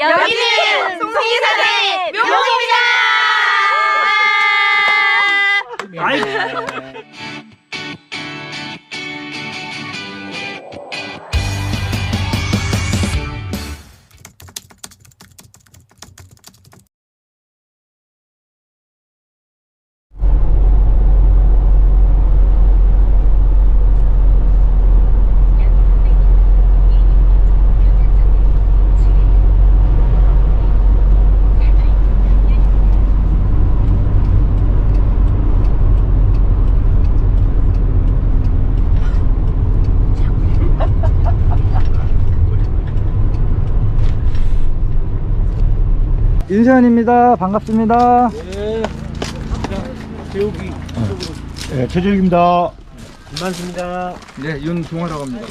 여기는 송이산의 묘목입니다. 아이 윤세현입니다. 반갑습니다. 네. 배우기 네, 최재욱입니다. 김만수입니다 네, 윤동화라고 합니다.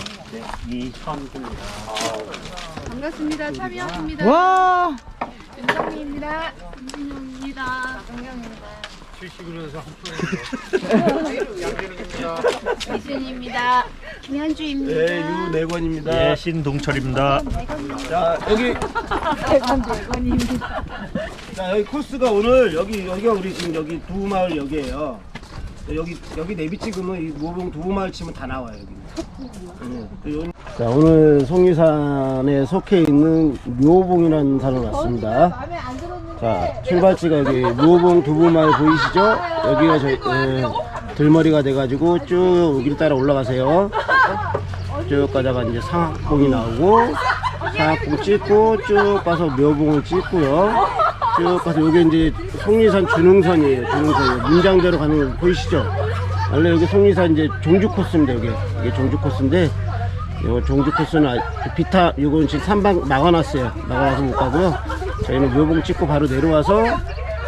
이현구입니다 반갑습니다. 차비영입니다. 와! 윤정미입니다. 김진영입니다. 정경입니다. 70으로서 이순입니다. 김현주입니다. 네, 유내관입니다. 예 신동철입니다 자, 여기. 자, 여기 코스가 오늘 여기 여기가 우리 지금 여기 두 마을 여기예요. 여기 여기 내비 찍으면 이 모봉 두마을 치면 다 나와요 여기. 네, 그 요- 자, 오늘 송리산에 속해 있는 묘봉이라는 산을 왔습니다. 자, 출발지가 여기 묘봉 두부마을 보이시죠? 여기가 저희 에, 들머리가 돼가지고 쭉 여기를 따라 올라가세요. 쭉 가다가 이제 상악봉이 나오고 상악봉 찍고 쭉 가서 묘봉을 찍고요. 쭉 가서 여기 이제 송리산 준흥선이에요. 준흥선 문장대로 가는 거 보이시죠? 원래 여기 송리산 이제 종주 코스입니다. 여기 이게 종주 코스인데 이거 종주 코스는 아- 비타 이건 지금 삼방 막아놨어요. 막아놔서 못 가고요. 저희는 묘봉 찍고 바로 내려와서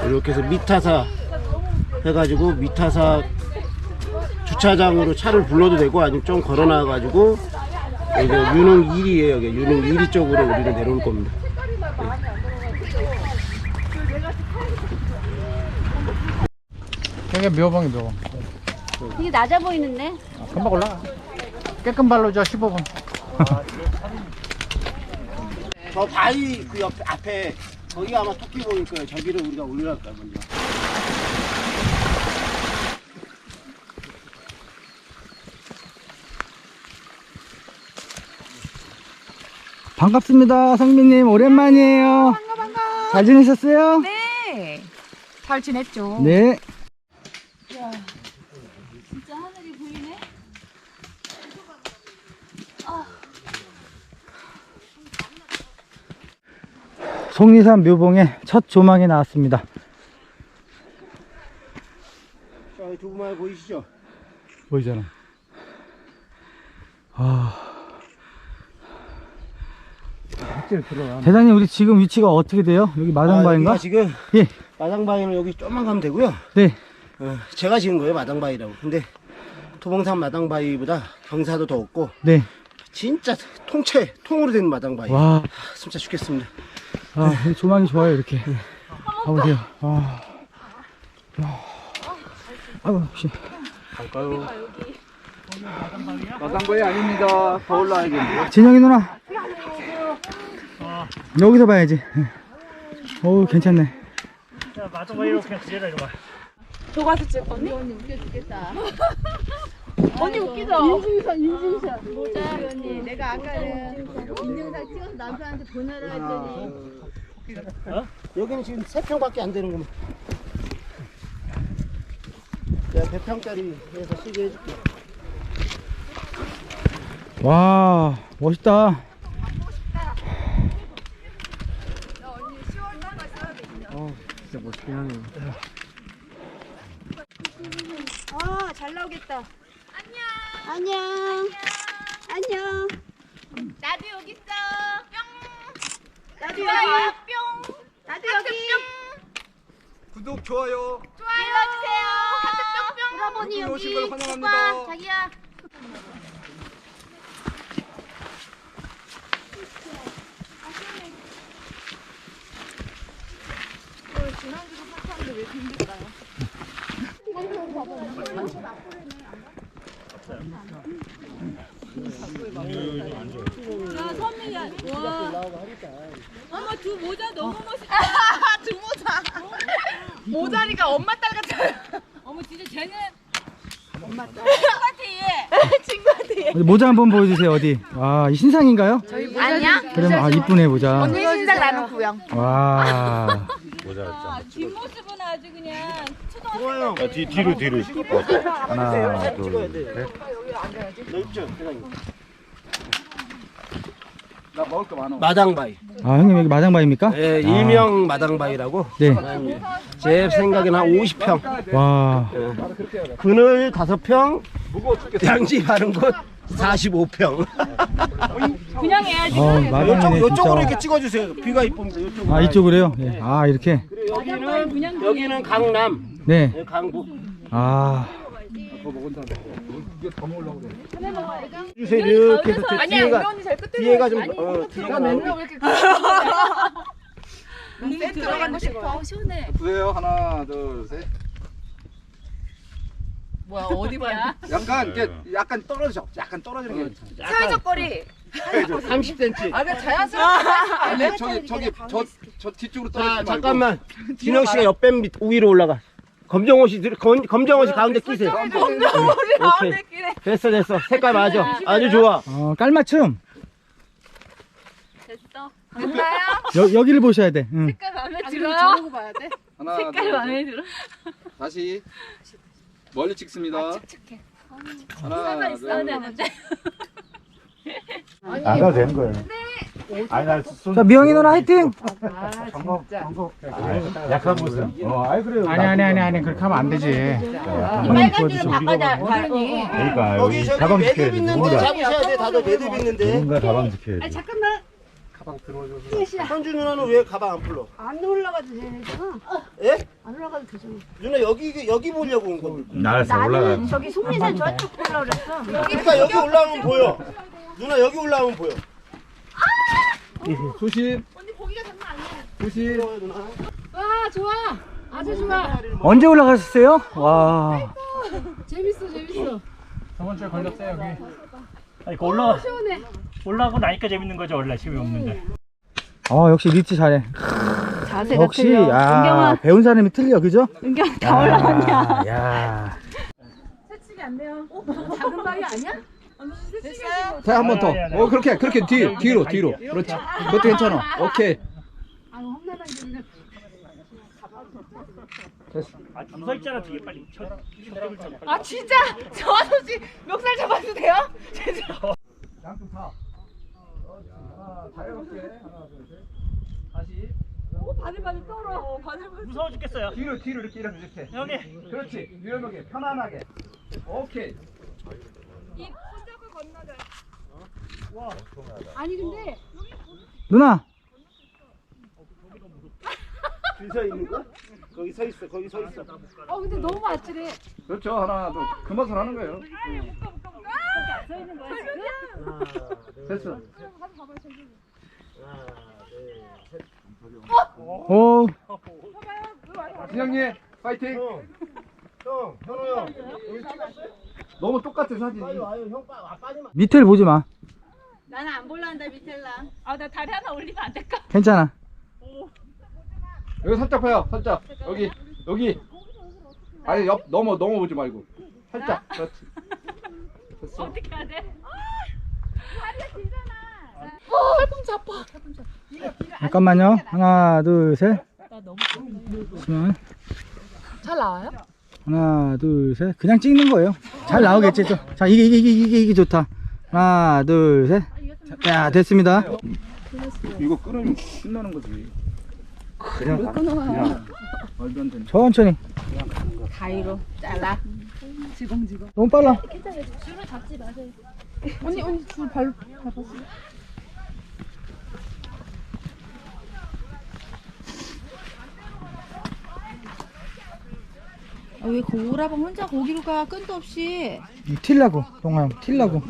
이렇게 해서 미타사 해가지고 미타사 주차장으로 차를 불러도 되고 아니면 좀 걸어 나와가지고 여기 유능 1이에요. 여기 유능 1위 쪽으로 우리는 내려올 겁니다. 이게 묘봉이 묘봉. 이게 낮아 보이는데? 아, 금방 올라가. 깨끗 발로 줘 15분. 저 바위 그 옆에 앞에 거기가 아마 토끼 보일 거예요. 저기를 우리가 올라갈까 먼저. 반갑습니다. 성민님, 오랜만이에요. 반가, 반가. 잘 지내셨어요? 네. 잘 지냈죠? 네. 진짜 하늘이 보이네. 송리산 묘봉의 첫 조망이 나왔습니다. 자, 두부마을 보이시죠? 보이잖아. 아. 대장님, 우리 지금 위치가 어떻게 돼요? 여기 마당바인가? 아, 지금 예. 마당바위는 여기 좀만 가면 되고요. 네. 어, 제가 지은 거예요, 마당바위라고. 근데 토봉산 마당바위보다 경사도 더 없고 네. 진짜 통째 통으로 된 마당바위. 와. 아, 진짜 죽겠습니다. 아, 이 조망이 좋아요, 이렇게. 가보세요. 아. 야. 아유, 혹시. 마당바위 아닙니다. 더 올라야겠네요. 진영이 누나. 여기서 봐야지. 어우, 괜찮네. 자 마지막 이렇게 그대로 이리 와 조가수 찍 언니? 언니 웃겨 죽겠다. 언니 웃기죠? 인증샷, 인증샷. 모자 언니. 내가 아까는 인증샷 찍어서 남편한테 보내라 했더니. 여기는 지금 3평밖에 안 되는 겁니다. 내가 100평짜리 해서 쓰게 해줄게. 와, 멋있다. 진짜 멋있긴 하네요. 아, 잘 나오겠다. 안녕. 안녕. 안녕. 나도 여기 있어. 뿅. 나도 여기. 뿅. 나도 여기. 구독, 좋아요. 좋아요. 눌러주세요. 하트 뿅뿅. 브라보니 여기. 오신 걸 환영합니다. 오빠, 자기야. 야, 선미야. 와. 어머, 두 모자 너무 멋있다. 두 모자. 모자리가 엄마 딸 같아요. 어머 진짜 쟤는 엄마 딸. 친구한테 친구한테. 어디 모자 한번 보여주세요 어디 와이 신상인가요? 아니야? 그럼 아 이쁘네 모자 언니 신상 나는 구형. 와 뒷모습은 아주 그냥 초등학생. 좋아요. 뒤, 뒤로 뒤로 하나 찍어야 돼. 너 있죠? 세상에. 나 먹을 거 많아. 마당바위. 아 형님 여기 마당바입니까? 예, 일명 마당바위라고. 네. 제 생각에는 한 50평. 와 그늘 5평, 양지 바른 곳 45평. 그냥 해야지. 어, 이쪽, 마당이네 이쪽으로 진짜 이렇게 찍어주세요. 비가 이쁩니다. 이쪽으로. 아 이쪽으로요? 예. 아 이렇게 여기는, 여기는 강남, 네 예, 강북. 아, 주세요. 이렇게 해서 저 아니야 우리 뒤에가, 언니 제일 끝에. 뒤에가 좀, 어, 뒤에가. 센 들어가고 싶어. 시원해. 보세요. 하나, 둘, 셋. 뭐야 어디 봐야? 약간 이렇게 약간 떨어져. 약간 떨어지는 게. 사회적 거리. 30cm. 아, 그 자연스럽게. 아니 저기 저기 저 저 뒤쪽으로 떨어지지 자, 말고. 잠깐만. 진영 씨가 옆뱀 밑 위로 올라가. 검정옷이 들- 검, 검정옷 이 가운데 끼세요. 오케이. 됐어 됐어. 색깔 맞아. 아주 좋아. 어, 깔맞춤 됐어. 여, 여기를 보셔야 돼 응. 색깔 마음에 들어요? 봐야 돼. 하나, 색깔 둘, 마음에 셋. 들어. 다시 멀리 찍습니다. 착해. 하나, 있어야 둘. 가도 되는 거예요 아니 나 손, 자 미영이 누나 화이팅 약한 모습 어 아이 그래요 아니 아니 아니 아니 그렇게 하면 안 되지 빨간 줄은 바꿔자. 그러니까 여기 저기 매듭 지켜야 돼 있는데 누군가 잡으셔야 돼. 다들 매듭 있는데. 누군가 가방 지켜야 돼 잠깐만. 현주 누나는 왜 가방 안 풀러? 안 올라가도 되잖아. 예? 안 올라가도 되잖아. 누나 여기 여기 보려고 온 겁니다. 알았어 올라가 저기 속리산 저쪽 보려고 그랬어. 그러니까 여기 올라오면 보여. 누나 여기 올라오면 보여. 조심. 언니 고기가 장난 아니야. 조심. 누나. 와 좋아. 아주 좋아. 언제 올라가셨어요? 와 재밌어 재밌어. 아니 그 올라 올라가고 나니까 재밌는 거죠 원래 힘이 없는데 어, 역시 리치 잘해 자세가 역시 틀려. 야 은경아, 배운 사람이 틀려 그죠? 은경 다 올라갔냐? 야 새치기 안 돼요. 어? 작은 바위 아니야? 됐어요? 자, 한 번 더. 어, 그렇게 그렇게 뒤 뒤로 뒤로. 그렇지. 그것도 괜찮아. 오케이. 아 됐네. 아 주서 있잖아 뒤에 빨리 아 진짜 저 아저씨 멱살 잡아도 돼요? 진짜. 양쪽 다. 하나, 자유롭게. 하나, 둘, 셋. 다시. 어, 바들바들 떨어. 바들바들. 무서워 죽겠어요 뒤로 뒤로 이렇게 이렇게 이렇게. 여기 그렇지. 유연하게 편안하게. 오케이. 이 수작을 건너자. 아니 근데 누나 줄서 있는 거? 거기 서 있어. 거기 서 있어. 어 근데 너무 아찔해. 그렇죠. 하나, 둘. 그 맛을 하는 거예요. 서 있는 거야 지금? 됐어. 오 진영님, 파이팅. 형, 형, 현우 형. 너무 똑같아 사진이. 아유, 아유, 형 빠, 아, 빠지마. 밑에를 보지 마 나는 안 볼란다 미텔라. 아나 다리 하나 올리면 안 될까? 괜찮아 여기 살짝 봐요. 살짝. 여기 여기. 아니 옆 넘어 넘어 보지 말고. 살짝. 그렇지. 됐어. 어떻게 해야 돼? 다리가 길잖아. 어 팔꿈치 아파. 잠깐만요 하나 둘셋 잠시만 잘 나와요? 하나 둘 셋 그냥 찍는 거예요 잘 나오겠지 또. 자 이게 이게 이게 이게, 이게 좋다 하나 둘 셋 자 됐습니다 이거 끊으면 끝나는 거지. 그냥. 말도 안 되네. 천천히 가위로 잘라. 지공지공. 너무 빨라. 줄을 잡지 마세요. 언니 언니 줄 발, 밟았어요? 아, 왜 오라방 혼자 거기로 가? 끈도 없이. 틸라고 동아 형 틸라고.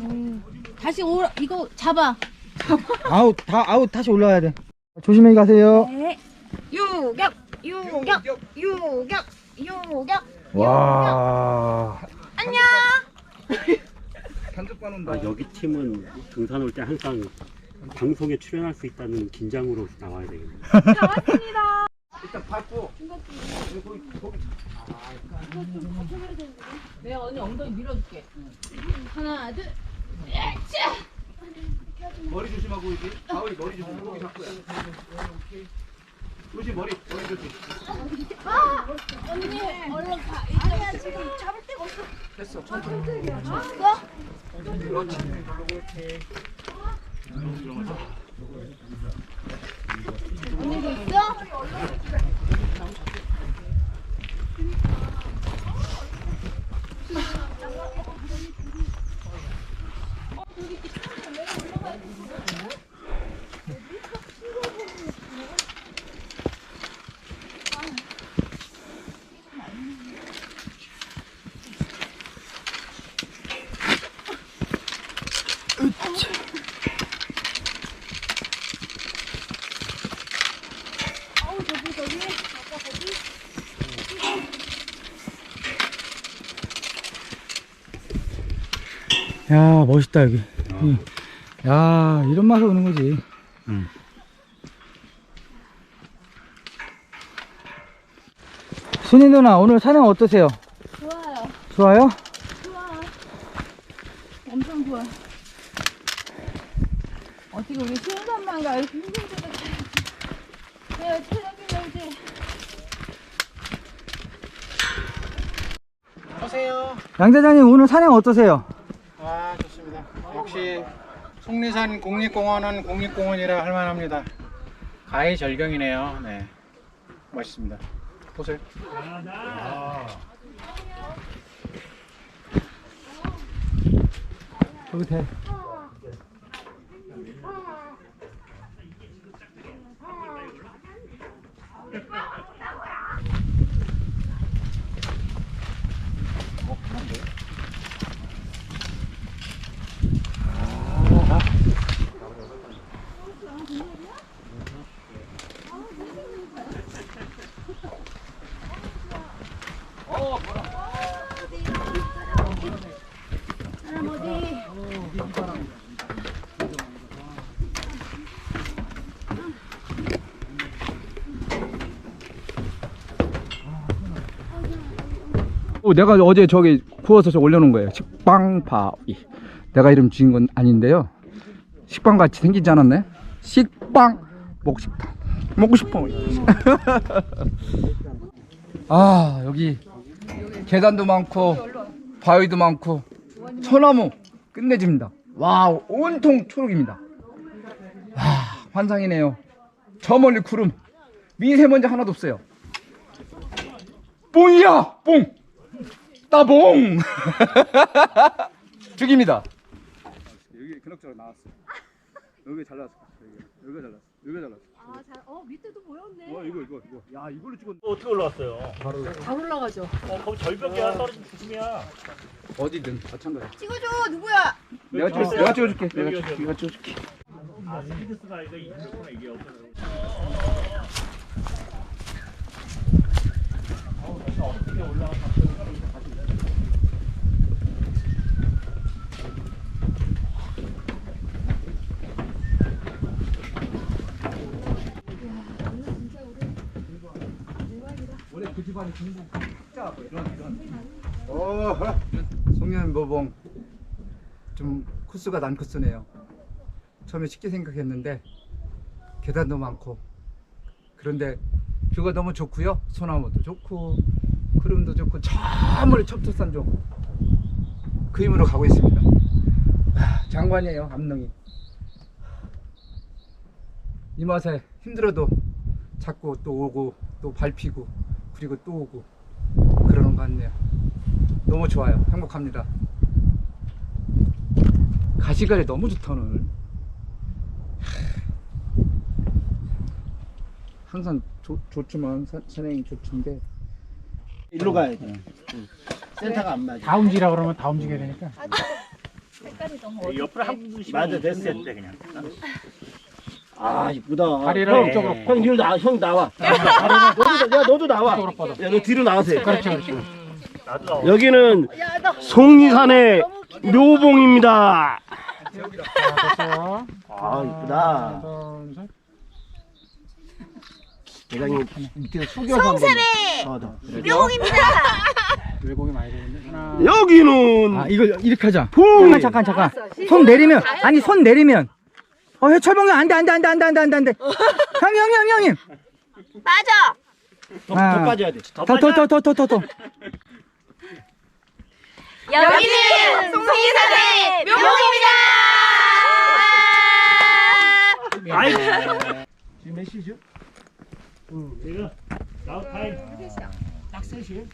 다시 오라 이거 잡아. 아웃 다 아웃 다시 올라와야 돼. 조심히 가세요. 네. 유격 유격. 유격 유격. 와 받는다. 아 여기 팀은 등산 올 때 항상 방송에 출연할 수 있다는 긴장으로 나와야 되겠네. 일단 밟고 내가 언니 엉덩이 밀어줄게. 하나, 둘. 머리 조심하고 이제 가오리 머리 조심 거기 잡고야 조심 머리 머리 조심 언니, 얼른 가. 아니야, 지금 잡을 데가 없어. 됐어 천천히 그렇지 언니도 있어? 야 멋있다 여기 이- 야 이런 맛에 오는 거지 응. 순이 누나 오늘 산행 어떠세요? 좋아요. 좋아요? 좋아. 엄청 좋아. 어떻게 우리 수영산만 가 이렇게 힘들게 내가 체력이 늘지. 양 대장님 오늘 산행 어떠세요? 아. 역시 속리산 국립공원은 국립공원이라 할 만합니다. 가히 절경이네요. 네, 멋있습니다. 보세요. 여기 돼 어, 내가 어제 저기 구워서 저 올려놓은 거예요. 식빵바위. 내가 이름 지은 건 아닌데요. 식빵 같이 생기지 않았네? 식빵 먹고 싶다. 먹고 싶어. 아 여기 계단도 많고 바위도 많고 소나무 끝내줍니다. 와 온통 초록입니다. 와 환상이네요. 저 멀리 구름 미세먼지 하나도 없어요. 뽕이야 뽕. 따봉! 죽입니다. 여기 근육적으로 나왔어. 여기 잘났어. 여기 잘났어. 여기 가 잘났어. 아, 잘, 어, 밑에도 보였네. 어 이거 이거 이거. 야 이걸로 찍었. 어떻게 올라왔어요? 다 올라가죠. 어, 거기 절벽이야 떨어진 조심이야. 어디든 마찬가지. 찍어줘, 누구야? 내가 찍어 내가 찍어줄게. 내가 여기, 찍 여기. 내가 찍어줄게. 아 스피드스가 이거 이거구나 이게 없어서. 원래 그 집안이 중국 학자 뭐 이런 이런. 어. 송년모봉 좀 코스가 난 코스네요. 처음에 쉽게 생각했는데 계단도 많고 그런데 뷰가 너무 좋고요. 소나무도 좋고 구름도 좋고 저 멀리 첩첩산중 그 힘으로 가고 있습니다. 아, 장관이에요 암릉이. 이 맛에 힘들어도 자꾸 또 오고 또 밟히고 그리고 또 오고 그러는 것 같네요. 너무 좋아요. 행복합니다. 가시갈이 너무 좋다 오늘. 항상 좋, 좋지만 사- 산행이 좋던데 일로 가야 돼. 응. 센터가 안 맞아. 다 움직이라 그러면 다 움직여야 되니까. 옆으로 한 분씩 맞아, 됐어. 돼 그냥. 아 이쁘다. 다리를 형, 이쪽으로 형 뒤로 나, 형 나와. 너도, 야 너도 나와. 야, 너 뒤로 나와세요. 그렇지, 그렇지. 나도 나와. 여기는 속리산의 묘봉입니다. 됐어. 아 이쁘다. 둘, 셋. 대장님 밑에서 숙여서 성세례. 더. 외국이 많이 되는데. 하나. 여기는 아 이걸 이렇게 하자 붕. 잠깐 잠깐 잠깐 손 내리면 아니 손 내리면 어 철봉이 안돼 안돼 안돼 안돼 안돼 안돼 안돼 형님 형님 형님 형님 맞아. 더, 아. 더 빠져야 돼. 더 빠져. 더더더더 더 더 여기는 송이산의 묘목입니다. 아이 지금 몇 시죠? 지금 나우 타임 딱 3시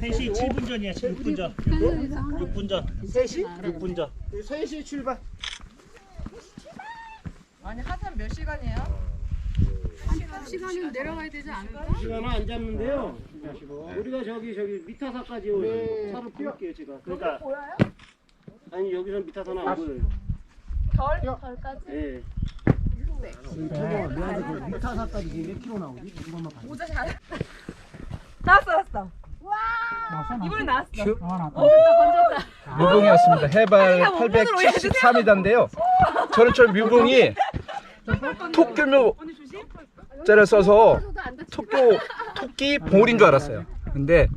3시 7분 전이야 6분 전 6분 전 3시? 6분 전 3시 출발. 시간은 내려가야 되지 않을까? 시간은 안 잡는데요. 우리가 저기 저기 미타사까지 오면 차로 풀게요 제가. 그러니까 아니 여기서 미타사는 안 보여요. 덜 덜까지. 예. 저거 미타사까지 몇 킬로 나오지? 이것만 봐. 나왔어 나왔어. 이번에 나왔어. 아, 나왔다. 묘봉이었습니다. 해발 873m인데요. 저는 저 묘봉이 토끼묘 자를 써서 토끼 토끼 봉우리인 줄 알았어요. 근데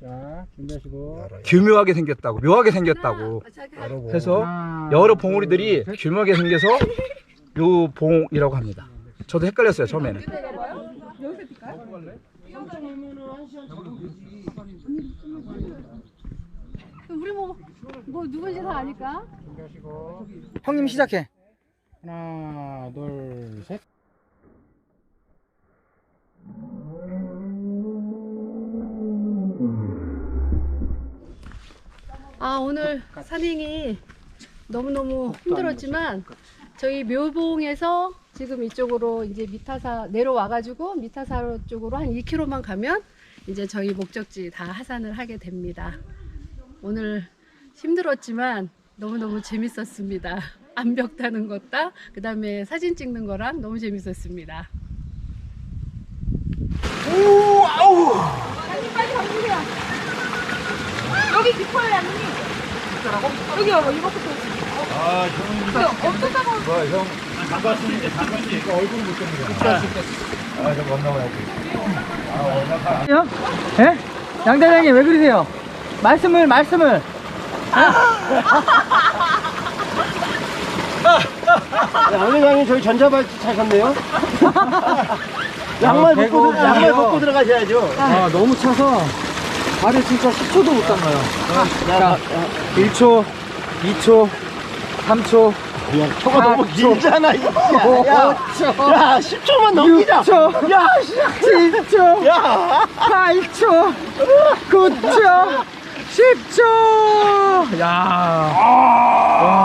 자, 준비하시고. 교묘하게 생겼다고, 묘하게 생겼다고 해서 여러 봉우리들이 교묘하게 생겨서 묘봉이라고 합니다. 저도 헷갈렸어요 처음에는. 우리 뭐, 뭐 누군지 다 아니까? 형님 시작해 하나, 둘, 셋. 아 오늘 산행이 너무너무 힘들었지만 저희 묘봉에서 지금 이쪽으로 이제 미타사 내려와 가지고 미타사 쪽으로 한 2km만 가면 이제 저희 목적지 다 하산을 하게 됩니다. 오늘 힘들었지만 너무너무 재밌었습니다. 암벽 타는 것다 그 다음에 사진 찍는 거랑 너무 재밌었습니다. 여기 깊어요 양님. 여기요 이거부터. 요? 예? 양 대장님 왜 그러세요? 말씀을 말씀을 양 회장님 저희 전자발찌 차셨네요. 양말 아, 벗고 들- 양말. 벗고 들어가셔야죠. 아 너무 차서 발을 진짜 10초도 못 담가요 자 1초 2초 3초 야, 저거 아, 너무 저- 길잖아. 이 야, 야, 5초 야, 10초만 넘기자. 6초 야, 씨. 7초 야, 8초 9초 10초 야 와,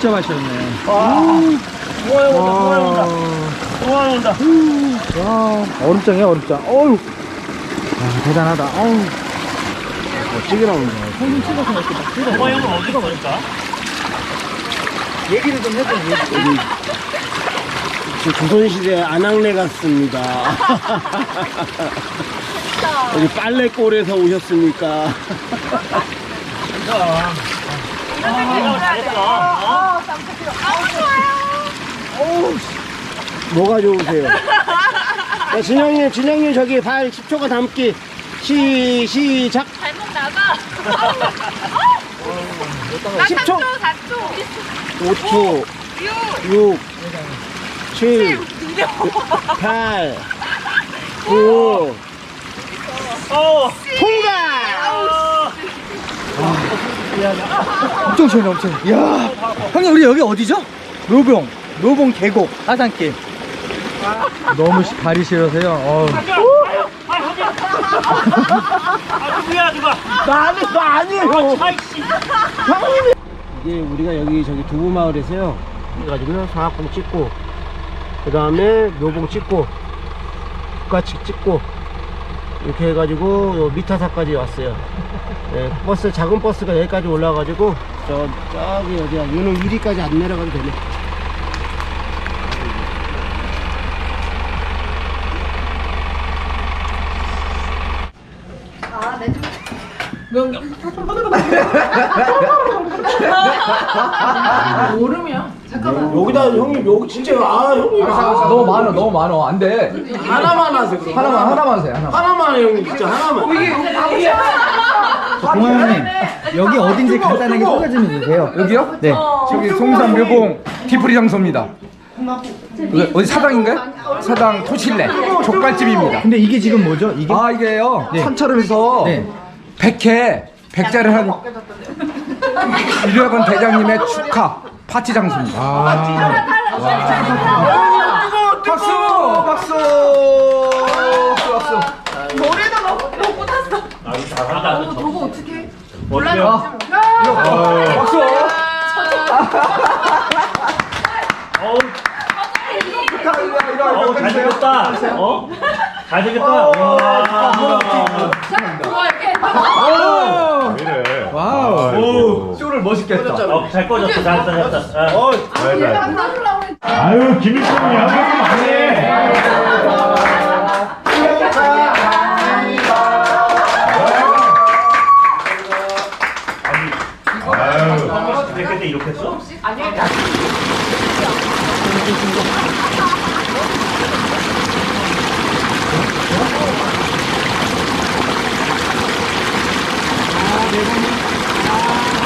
진짜 맛있었네 좋아요, 좋아요, 온다. 좋아요, 온다. 와 얼음장이야 얼음장 어우 야, 대단하다 어우 멋지게 나온다. 오빠 형은 어디가 걸릴까? 얘기를 좀 해줘 얘기. 저 조선시대 안악내 같습니다. 여기 빨래골에서 오셨습니까? 뭐가 좋으세요? 야, 진영님, 진영님 저기 발 10초가 담기 시, 시작. 발목 나가. 10초. 4초. 5초, 6, 7, 8, 9, 어! 통과! 엄청 시원해 엄청 이야 형님 우리 여기 어디죠? 묘봉 묘봉 계곡 하산길 너무 시- 발이 시려서요 어우. 아 누구야 누가? 나는 나 아니에요. 아이씨 이게 우리가 여기 저기 두부 마을에서요. 그래가지고요 상악봉 찍고 그 다음에 묘봉 찍고 국가측 찍고 이렇게 해가지고 요 미타사까지 왔어요. 네, 버스 작은 버스가 여기까지 올라가지고 저 저기 어디야 유능 1위까지 안 내려가도 되네. 여기다 형님 여기 진짜 아 형님 아, 너무 많아 너무 많아 안돼 하나만 하세요. 그럼. 하나만 하나만 하세요 하나만 하나만 해 형님 진짜 하나만. 동아 형님 여기 어딘지 간단하게 소개 좀 해주세요. 여기요? 네. 저기 송산 묘봉 디프리 장소입니다 어디, 어디 사당인가요? 사당 토실래 족발집입니다 근데 이게 지금 뭐죠? 이게 아 이게요 네. 산처럼 해서 네. 백회 백자를 한 유력원 대장님의 축하 파티 장소입니다. 아, 박수 박수 박수 박수. 몰라요. 박수. 어우, 어우, 잘생겼다. 어? 잘생겼다. 와. 멋있겠다. 어, 잘 꺼졌어, 뭐, 아, 어, 잘 꺼졌어. 잘 꺼졌어. 어, 아니, 얘가 안 나누려고 했지. 아유 김일성이 안 그러면 안 해. 그때 이렇게 했어? 아니, 아니. 아, 네,